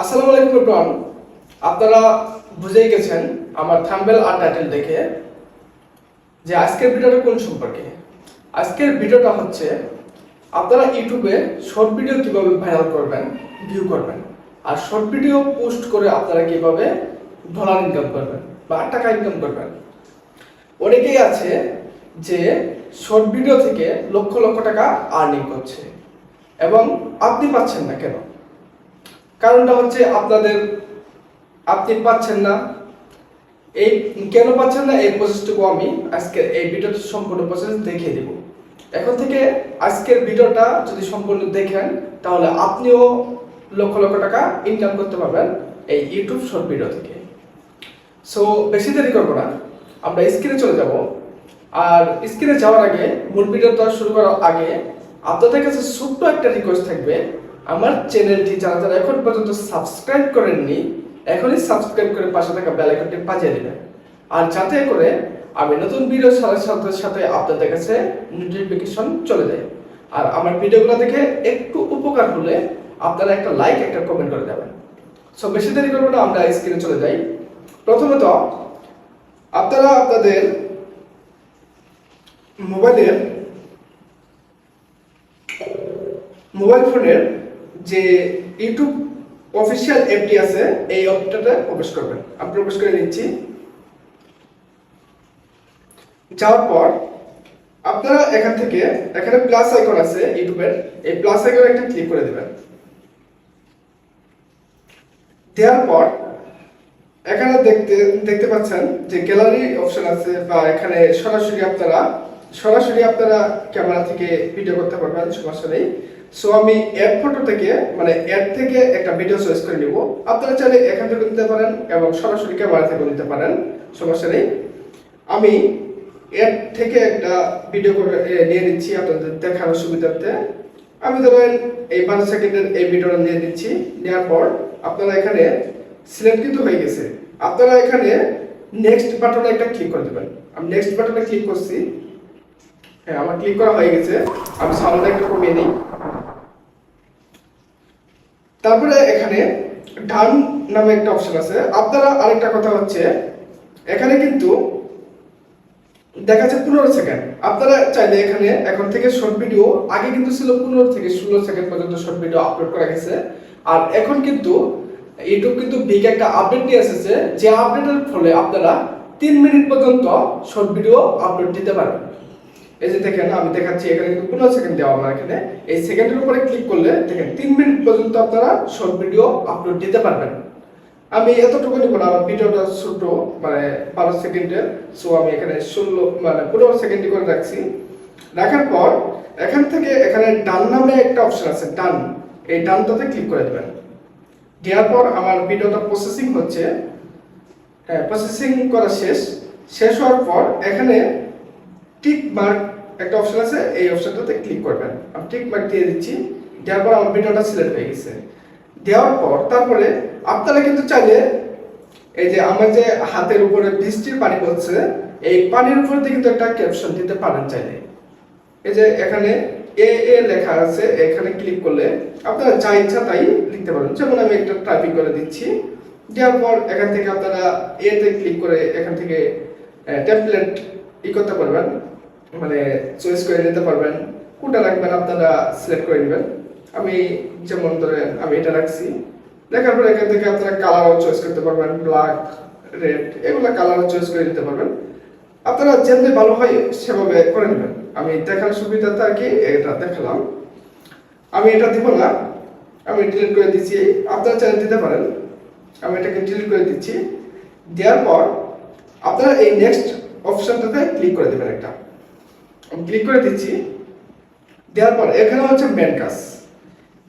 আসসালামু আলাইকুম এভরিওয়ান আপনারা বুঝেই গেছেন আমার থাম্বেল আর টাইটেল দেখে যে আজকের ভিডিওটা কোন সম্পর্কে। আজকের ভিডিওটা হচ্ছে, আপনারা ইউটিউবে শর্ট ভিডিও কীভাবে ভাইরাল করবেন ভিউ করবেন, আর শর্ট ভিডিও পোস্ট করে আপনারা কীভাবে ডলার ইনকাম করবেন বা টাকা ইনকাম করবেন। অনেকেই আছে যে শর্ট ভিডিও থেকে লক্ষ লক্ষ টাকা আর্নিং করছে, এবং আপনি পাচ্ছেন না কেন? কারণটা হচ্ছে আপনাদের, আপনি পাচ্ছেন না। এই কেন পাচ্ছেন না? এই প্রসেসটুকু আমি আজকে এই ভিডিওটা সম্পূর্ণ প্রসেস দেখিয়ে দেব। এখন থেকে আজকের ভিডিওটা যদি সম্পূর্ণ দেখেন, তাহলে আপনিও লক্ষ লক্ষ টাকা ইনকাম করতে পারবেন এই ইউটিউব শর্ট ভিডিও থেকে। সো বেশি দেরি করব না। আমরা স্ক্রিনে চলে যাব। আর স্ক্রিনে যাওয়ার আগে মূল ভিডিওটা শুরু করার আগে আপনাদের কাছে ছোট্ট একটা রিকোয়েস্ট থাকবে। আমার চ্যানেলটি যারা যারা এখন পর্যন্ত সাবস্ক্রাইব করেননি, এখনই সাবস্ক্রাইব করে পাশে থাকা বেল আইকনটি বাজিয়ে দিবেন। আর যাতে করে আমি নতুন ভিডিও ছাড়ার সাথে সাথে আপনাদের কাছে নোটিফিকেশন চলে যায়। আর আমার ভিডিওগুলো দেখে একটু উপকার হলে আপনারা একটা লাইক একটা কমেন্ট করে দেবেন। সো বেশি দেরি করব না, আমরা স্ক্রিনে চলে যাই। প্রথমত, আপনারা আপনাদের মোবাইলের মোবাইল ফোনের যে ইউটিউব অফিসিয়াল অ্যাপটি আছে, এই অ্যাপটাতে প্রবেশ করবেন। আমি প্রবেশ করে নিচ্ছি। যাওয়ার পর, আপনারা এখান থেকে, এখানে প্লাস আইকন আছে ইউটিউবের এই প্লাস আইকনে একটা ক্লিক করে দেবেন। দেওয়ার পর, এখানে দেখতে দেখতে পাচ্ছেন যে গ্যালারি অপশন আছে বা এখানে সরাসরি আপনারা সরাসরি আপনারা ক্যামেরা থেকে ভিডিও করতে পারবেন, সমস্যা নেই। সো আমি অ্যাড ফটো থেকে মানে অ্যাড থেকে একটা ভিডিও চয়েস করে নিব। আপনারা চাইলে এখান থেকে নিতে পারেন এবং সরাসরি ক্যামেরা থেকে নিতে পারেন। সমস্যা নেই। আমি অ্যাড থেকে একটা ভিডিও করে নিয়ে নিচ্ছি আপনাদের দেখানোর সুবিধার্থে। আমি ধরেন এই বারো সেকেন্ডের এই ভিডিওটা নিয়ে নিচ্ছি। নেওয়ার পর আপনারা এখানে সিলেক্ট কিন্তু হয়ে গেছে। আপনারা এখানে নেক্সট বাটনে একটা ক্লিক করে দেবেন। আমি নেক্সট বাটনে ক্লিক করছি। হ্যাঁ আমার ক্লিক করা হয়ে গেছে। আমি সাউন্ডটা একটু কমিয়ে নিই। তারপরে এখানে ডান নামে একটা অপশন আছে। আপনারা আরেকটা কথা হচ্ছে, এখানে কিন্তু দেখা যাচ্ছে পনেরো সেকেন্ড। আপনারা চাইলে এখানে এখন থেকে শর্ট ভিডিও আগে কিন্তু ছিল পনেরো থেকে ষোলো সেকেন্ড পর্যন্ত শর্ট ভিডিও আপলোড করা গেছে। আর এখন কিন্তু ইউটিউব কিন্তু বিগ একটা আপডেট নিয়ে এসেছে, যে আপডেটের ফলে আপনারা তিন মিনিট পর্যন্ত শর্ট ভিডিও আপলোড দিতে পারবেন। এই যে দেখেন, আমি দেখাচ্ছি, এখানে কিন্তু পনেরো সেকেন্ড দেওয়া আমার এখানে। এই সেকেন্ডের উপরে ক্লিক করলে দেখেন, তিন মিনিট পর্যন্ত আপনারা শর্ট ভিডিও আপলোড দিতে পারবেন। আমি এতটুকু নিব না আমার ভিডিওটা ছোট মানে বারো সেকেন্ডের সো আমি এখানে ষোলো মানে পনেরো সেকেন্ড করে রাখছি। রাখার পর, এখান থেকে এখানে ডান নামে একটা অপশন আছে ডান এই ডানটাতে ক্লিক করে দেবেন। দেওয়ার পর আমার ভিডিওটা প্রসেসিং হচ্ছে। হ্যাঁ প্রসেসিং করা শেষ। শেষ হওয়ার পর এখানে টিক মার্ক একটা অপশন আছে, এই অপশনটাতে ক্লিক করবেন। আমি টিক মার্ক দিয়ে দিচ্ছি, দেওয়ার পর আমার ভিডিওটা সিলেক্ট হয়ে গেছে। দেওয়ার পর, তারপরে আপনারা কিন্তু চাইলে এই যে আমার যে হাতের উপরে বৃষ্টির পানি পড়ছে, এই পানির উপর দিয়ে কিন্তু একটা ক্যাপশন দিতে পারেন চাইলে। এই যে এখানে এ এ লেখা আছে, এখানে ক্লিক করলে আপনারা যা ইচ্ছা তাই লিখতে পারেন। যেমন আমি একটা টাইপিং করে দিচ্ছি, দেওয়ার পর এখান থেকে আপনারা এতে ক্লিক করে এখান থেকে টেমপ্লেট ই করতে পারবেন। মানে চয়েস করে নিতে পারবেন, কোনটা রাখবেন আপনারা সিলেক্ট করে নেবেন। আমি যেমন ধরেন আমি এটা রাখছি, দেখার পর এখান থেকে আপনারা কালারও চয়েস করতে পারবেন ব্ল্যাক রেড এগুলো কালারও চয়েস করে নিতে পারবেন। আপনারা যেমনি ভালো হয় সেভাবে করে নেবেন। আমি দেখার সুবিধাতে আর কি এটা দেখালাম। আমি এটা দিব না, আমি ডিলিট করে দিচ্ছি, আপনারা চাইলে দিতে পারেন। আমি এটাকে ডিলিট করে দিচ্ছি, দেওয়ার পর আপনারা এই নেক্সট অপশনটাতে ক্লিক করে দেবেন একটা। আমি ক্লিক করে দিচ্ছি। দেওয়ার পর এখানে হচ্ছে মেন কাজ।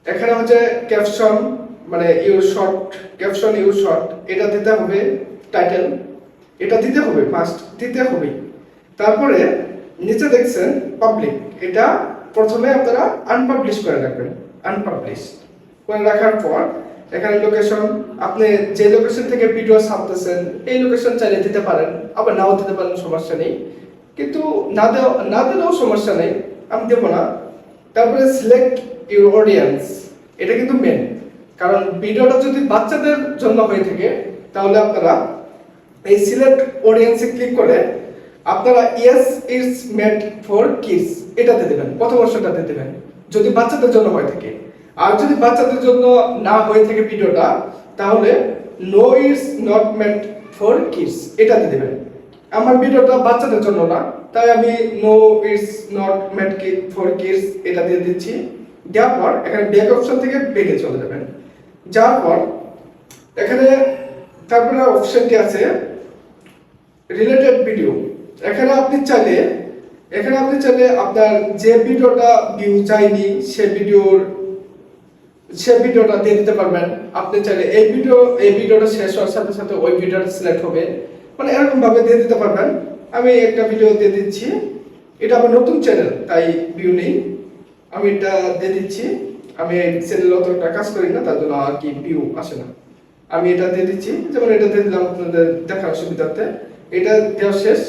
এখানে হচ্ছে ক্যাপশন মানে your short caption your short এটা দিতে হবে টাইটেল এটা দিতে হবে ফার্স্ট দিতে হবে। তারপরে নিচে দেখছেন পাবলিক এটা প্রথমে আপনারা আনপাবলিশ করে রাখবেন। আনপাবলিশ করে রাখার পর এখানে লোকেশন আপনি যে লোকেশন থেকে ভিডিও ছাপতেছেন এই লোকেশন চাইলে দিতে পারেন, আবার নাও দিতে পারেন, সমস্যা নেই। না দেওয়া না দিলেও সমস্যা নেই, আমি দেবো না। তারপরে সিলেক্ট ইউর অডিয়েন্স এটা কিন্তু মেন কারণ ভিডিওটা যদি বাচ্চাদের জন্য হয়ে থাকে, তাহলে আপনারা এই সিলেক্ট অডিয়েন্সে ক্লিক করে আপনারা yes it's made for kids এটাতে দেবেন, প্রথম অপশনটাতে দেবেন, যদি বাচ্চাদের জন্য হয়ে থাকে। আর যদি বাচ্চাদের জন্য না হয়ে থাকে ভিডিওটা, তাহলে no it's not made for kids এটাতে দেবেন। আমার ভিডিওটা বাচ্চাদের জন্য না, তাই আমি no it's not made for kids এটা দিয়ে দিচ্ছি। দেওয়ার পর এখানে ব্যাক অপশন থেকে বেগে চলে যাবেন। যাওয়ার পর এখানে তারপরে অপশনটি আছে রিলেটেড ভিডিও এখানে আপনি চাইলে, এখানে আপনি চাইলে আপনার যে ভিডিওটা ভিউ চাইনি, সে ভিডিওর, সে ভিডিওটা দিয়ে দিতে পারবেন। আপনি চাইলে এই ভিডিও এই ভিডিওটা শেষ হওয়ার সাথে সাথে ওই ভিডিওটা সিলেক্ট হবে। মানে এরকম ভাবে দিয়ে দিতে পারবেন। আমি একটা ভিডিও দিয়ে দিচ্ছি। এটা আমার নতুন চ্যানেল তাই ভিউ নেই। আমি এটা দিয়ে দিচ্ছি। আমি চ্যানেল অতটা কাজ করি না, তার জন্য আর কি ভিউ আসে না। আমি এটা দিয়ে দিচ্ছি। যেমন এটা দিয়ে দিলাম আপনাদের দেখার সুবিধার্থে। এটা দেওয়া শেষ।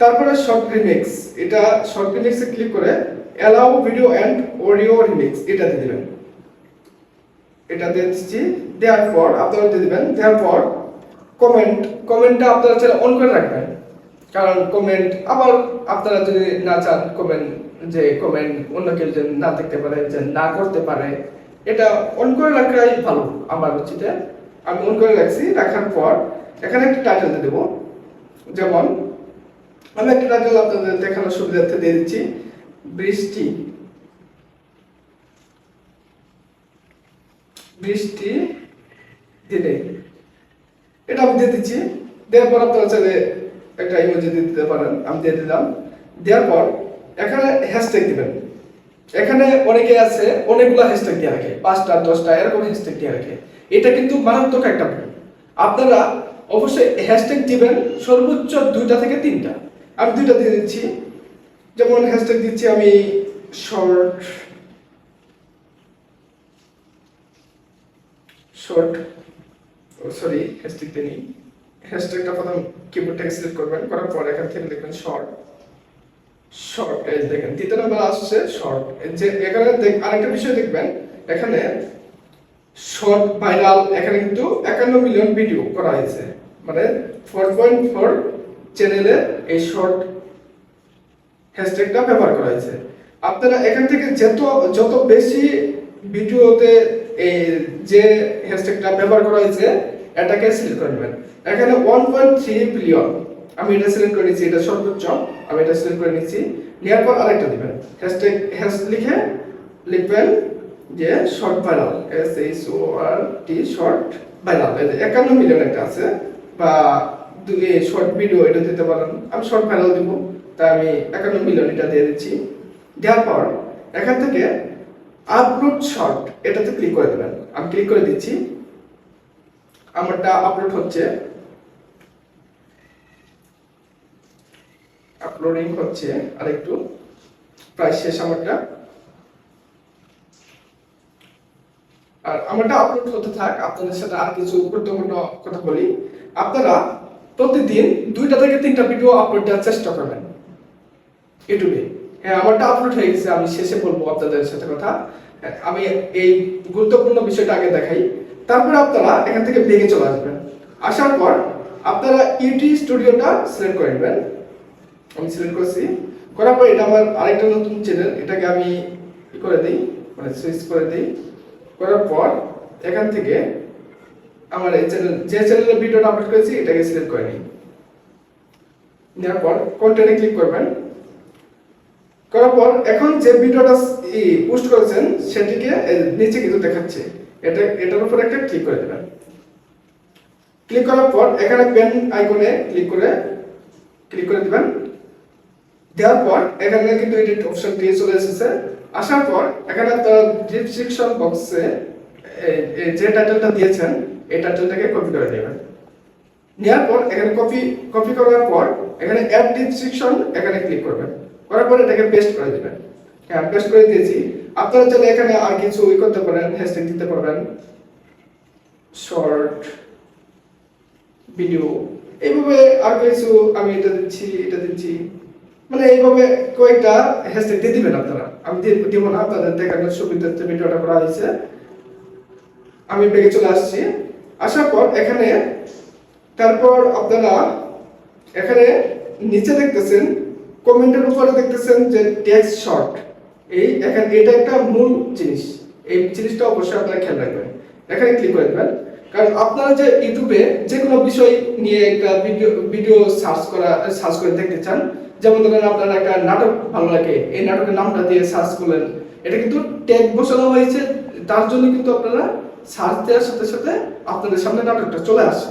তারপরে শর্ট রিমিক্স এটা শর্ট রিমিক্সে ক্লিক করে allow video and audio remix এটা দিয়ে দিবেন। এটা দিয়ে দিচ্ছি। দেওয়ার পর আপনারা দিয়ে দিবেন। দেওয়ার পর কমেন্ট কমেন্টটা আপনারা চাইলে অন করে রাখবেন। কারণ কমেন্ট আবার আপনারা যদি না চান কমেন্ট যে কমেন্ট অন্য কেউ যে না দেখতে পারে, যে না করতে পারে, এটা অন করে রাখাই ভালো আমার রুচিতে আমি অন করে রাখছি, রাখার পর এখানে একটা টাইটেল দিয়ে দেবো। যেমন, আমি একটা টাইটেল আপনাদের দেখানোর সুবিধার্থে দিয়ে দিচ্ছি, বৃষ্টি। বৃষ্টি দিনে। আমি দিয়ে দিচ্ছি। দেওয়ার পর আপনারা চাইলে একটা ইমোজি দিতে পারেন, আমি দিয়ে দিলাম। দেওয়ার পর এখানে হ্যাশট্যাগ দিবেন। এখানে অনেকে আছে, অনেকগুলো হ্যাশট্যাগ দিয়ে রাখে, পাঁচটা, দশটা, এরকম হ্যাশট্যাগ দিয়ে রাখে। এটা কিন্তু মারাত্মক একটা ভুল। আপনারা অবশ্যই হ্যাশট্যাগ দিবেন সর্বোচ্চ দুইটা থেকে তিনটা। আমি দুইটা দিয়ে দিচ্ছি। যেমন হ্যাশট্যাগ দিচ্ছি আমি শর্ট শর্ট সরি হ্যাশট্যাগ দিয়ে নিই। হ্যাশট্যাগটা প্রথম কিবোর্ড থেকে সিলেক্ট করবেন, করার পর এখান থেকে লিখবেন শর্ট শর্ট এই দেখেন দ্বিতীয় নাম্বার আসছে শর্ট যে এখানে আরেকটা বিষয় দেখবেন, এখানে শর্ট ভাইরাল এখানে কিন্তু একান্ন মিলিয়ন ভিডিও করা হয়েছে। মানে ফোর পয়েন্ট ফোর চ্যানেলে এই শর্ট হ্যাশট্যাগটা ব্যবহার করা হয়েছে। আপনারা এখান থেকে যত যত বেশি ভিডিওতে এই যে হ্যাশট্যাগটা ব্যবহার করা হয়েছে, এটাকে সিলেক্ট করে নেবেন। এখানে ওয়ান পয়েন্ট থ্রি বিলিয়ন আমি এটা সিলেক্ট করে নিচ্ছি, এটা সর্বোচ্চ। আমি এটা সিলেক্ট করে নিচ্ছি। নেওয়ার পর আরেকটা দিবেন। হ্যাশট্যাগ, হ্যাশ লিখে লিখবেন যে short viral S H O R T short viral একান্ন মিলিয়ন একটা আছে, বা শর্ট ভিডিও এটা দিতে পারেন। আমি শর্ট ভাইরাল দিব, তাই আমি একান্ন মিলিয়ন এটা দিয়ে দিচ্ছি। দেওয়ার পর এখান থেকে আপলোড শর্ট এটাতে ক্লিক করে দেবেন। আমি ক্লিক করে দিচ্ছি। আমারটা আপলোড হচ্ছে। আপলোডিং হচ্ছে। আরেকটু। প্রায় শেষ আমারটা। আর আমারটা আপলোড হতে থাক। আপনাদের সাথে আর কিছু গুরুত্বপূর্ণ কথা বলি। আপনারা প্রতিদিন দুইটা থেকে তিনটা ভিডিও আপলোড দেওয়ার চেষ্টা করবেন। ইউটিউবে হ্যাঁ আমারটা আপলোড হয়ে গেছে আমি শেষে বলব আপনাদের সাথে কথা। হ্যাঁ, আমি এই গুরুত্বপূর্ণ বিষয়টা আগে দেখাই। তারপরে আপনারা এখান থেকে বেগে চলে আসবেন। আসার পর আপনারা ইউটি স্টুডিওটা সিলেক্ট করে নেবেন। আমি সিলেক্ট করছি। করার পর এটা আমার আরেকটা নতুন চ্যানেল এটাকে আমি করে দিই মানে সুইচ করে দিই। করার পর এখান থেকে আমার এই চ্যানেল যে চ্যানেলে ভিডিওটা আপলোড করেছি এটাকে সিলেক্ট করে নিই। নেওয়ার পর কন্টেন্টে ক্লিক করবেন। করার পর এখন যে ভিডিওটা পোস্ট করেছেন, সেটিকে নিচে কিন্তু দেখাচ্ছে। এটা, এটার উপর একটা ক্লিক করে দেবেন। ক্লিক করার পর এখানে পেন আইকনে ক্লিক করে ক্লিক করে দিবেন। দেওয়ার পর এখানে কিন্তু এডিট অপশন দিয়ে চলে এসেছে। আসার পর এখানে আপনার ডিসক্রিপশন বক্সে যে টাইটেলটা দিয়েছেন, এই টাইটেলটাকে কপি করে দেবেন। নেওয়ার পর এখানে কপি কপি করার পর এখানে অ্যাড ডিসক্রিপশন এখানে ক্লিক করবেন। করার পর এটাকে পেস্ট করে দিবেন। হ্যাঁ পেস্ট করে দিয়েছি। আপনারা চাইলে এখানে আর কিছু ই করতে পারেন হ্যাশট্যাগ দিতে পারবেন। শর্ট ভিডিও এইভাবে আর কিছু আমি এটা দিচ্ছি এটা দিচ্ছি। মানে এইভাবে কয়েকটা হ্যাশট্যাগ দিয়ে দিবেন আপনারা। আমি দিব না, আপনাদের দেখানোর সুবিধার্থে ভিডিওটা করা হয়েছে। আমি পেগে চলে আসছি। আসার পর এখানে, তারপর আপনারা এখানে নিচে দেখতেছেন কমেন্টের উপরে দেখতেছেন যে টেক্সট শর্ট। এই এখানে এটা একটা মূল জিনিস। এই জিনিসটা অবশ্যই আপনারা খেয়াল রাখবেন। এখানে ক্লিক করে দেবেন। কারণ আপনারা যে ইউটিউবে যে কোনো বিষয় নিয়ে একটা ভিডিও ভিডিও সার্চ করা সার্চ করে দেখতে চান, যেমন ধরেন আপনার একটা নাটক ভালো লাগে, এই নাটকের নামটা দিয়ে সার্চ করলেন। এটা কিন্তু ট্যাগ বসানো হয়েছে, তার জন্য কিন্তু আপনারা সার্চ দেওয়ার সাথে সাথে আপনাদের সামনে নাটকটা চলে আসে।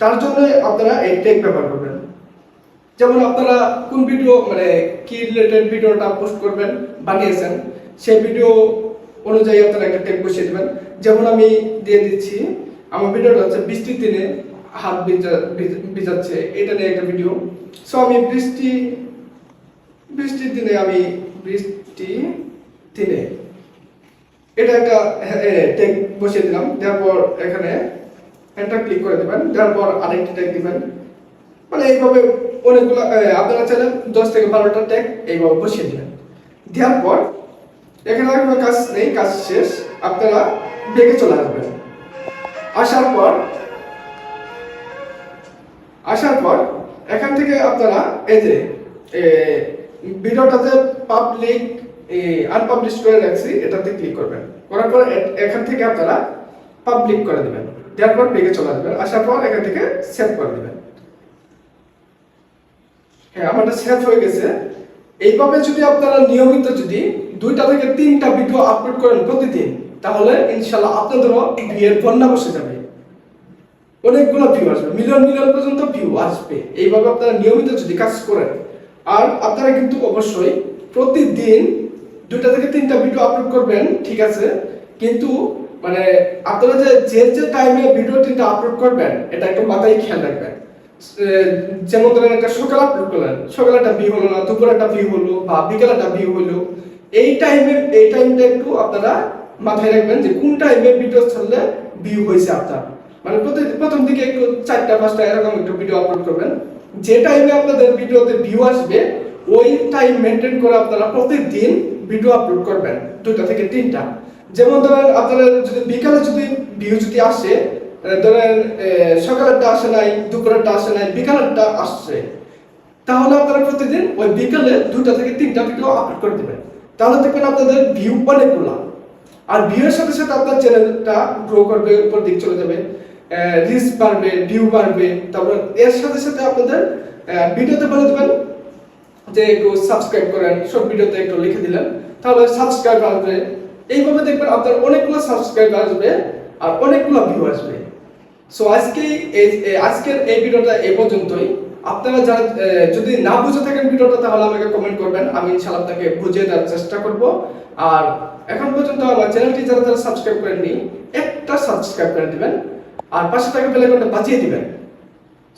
তার জন্য আপনারা এই ট্যাগ ব্যবহার করবেন। যেমন আপনারা কোন ভিডিও মানে কি রিলেটেড ভিডিওটা পোস্ট করবেন, বানিয়েছেন, সেই ভিডিও অনুযায়ী আপনারা একটা ট্যাগ বসিয়ে দেবেন। যেমন আমি দিয়ে দিচ্ছি, আমার ভিডিওটা হচ্ছে বৃষ্টির দিনে হাত ভিজা- ভিজ- ভিজাচ্ছে, এটা নিয়ে একটা ভিডিও সো আমি বৃষ্টি, বৃষ্টির দিনে আমি বৃষ্টি দিনে এটা একটা ট্যাগ বসিয়ে দিলাম। দেওয়ার পর এখানে এন্টার ক্লিক করে দেবেন। দেওয়ার পর আরেকটি ট্যাগ দিবেন। মানে এইভাবে অনেকগুলো আপনারা চাইলে দশ থেকে বারোটা ট্যাগ এইভাবে বসিয়ে দিবেন। দেওয়ার পর এখানে আর কোনো কাজ নেই কাজ শেষ আপনারা বেগে চলে আসবেন। আসার পর আসার পর এখান থেকে আপনারা এই যে এ, ভিডিওটা যে পাবলিক আনপাবলিশ করে রাখছি এটাতে ক্লিক করবেন। করার পর এখান থেকে আপনারা পাবলিক করে দিবেন। দেওয়ার পর বেগে চলে আসবেন। আসার পর এখান থেকে সেভ করে দিবেন। হ্যাঁ আমারটা সেভ হয়ে গেছে। এইভাবে যদি আপনারা নিয়মিত যদি দুইটা থেকে তিনটা ভিডিও আপলোড করেন প্রতিদিন, তাহলে ইনশাল্লাহ আপনাদেরও বিয়ের বন্যা বসে যাবে। অনেকগুলো ভিউ আসবে মিলিয়ন মিলিয়ন পর্যন্ত ভিউ আসবে। এইভাবে আপনারা নিয়মিত যদি কাজ করেন, আর আপনারা কিন্তু অবশ্যই প্রতিদিন দুইটা থেকে তিনটা ভিডিও আপলোড করবেন, ঠিক আছে? কিন্তু মানে আপনারা যে যে যে টাইমে ভিডিও তিনটা আপলোড করবেন, এটা একটু মাথায় খেয়াল রাখবেন। যেমন ধরেন একটা সকাল আপলোড করলেন একটা ভিউ হলো না দুপুরে একটা ভিউ হলো বা বিকেলে একটা ভিউ হলো, এই টাইমে এই টাইমটা একটু আপনারা মাথায় রাখবেন যে কোন টাইমে ভিডিও ছাড়লে ভিউ হয়েছে আপনার। মানে প্রথম দিকে একটু চারটা, পাঁচটা এরকম একটু ভিডিও আপলোড করবেন। যে টাইমে আপনাদের ভিডিওতে ভিউ আসবে, ওই টাইম মেনটেন করে আপনারা প্রতিদিন ভিডিও আপলোড করবেন দুটা থেকে তিনটা। যেমন ধরেন আপনারা যদি বিকালে যদি ভিউ যদি আসে ধরেন সকালেরটা আসে নাই দুপুরেরটা আসে নাই বিকালেরটা আসছে। তাহলে আপনারা প্রতিদিন ওই বিকালে দুটা থেকে তিনটা ভিডিও আপলোড করে দিবেন। তাহলে দেখবেন আপনাদের ভিউ অনেকগুলো আর ভিউয়ের সাথে সাথে আপনার চ্যানেলটা গ্রো করবে, উপর দিক চলে যাবে। রিচ বাড়বে ভিউ বাড়বে। তারপর এর সাথে সাথে আপনাদের ভিডিওতে বলে দেবেন যে একটু সাবস্ক্রাইব করেন, সব ভিডিওতে একটু লিখে দিলেন। তাহলে সাবস্ক্রাইব আসবে। এইভাবে দেখবেন আপনার অনেকগুলো সাবস্ক্রাইব আসবে আর অনেকগুলো ভিউ আসবে। সো আজকে এই আজকের এই ভিডিওটা এই পর্যন্তই। আপনারা যারা যদি না বুঝে থাকেন ভিডিওটা, তাহলে আমাকে কমেন্ট করবেন। আমি ইনশাআল্লাহ আপনাকে বুঝিয়ে দেওয়ার চেষ্টা করব। আর এখন পর্যন্ত আমার চ্যানেলটি যারা যারা সাবস্ক্রাইব করেননি, একটা সাবস্ক্রাইব করে দিবেন। আর পাশে থাকা বেল আইকনটা বাজিয়ে দিবেন।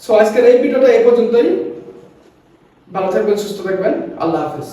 সো আজকের এই ভিডিওটা এই পর্যন্তই। ভালো থাকবেন, সুস্থ থাকবেন। আল্লাহ হাফেজ।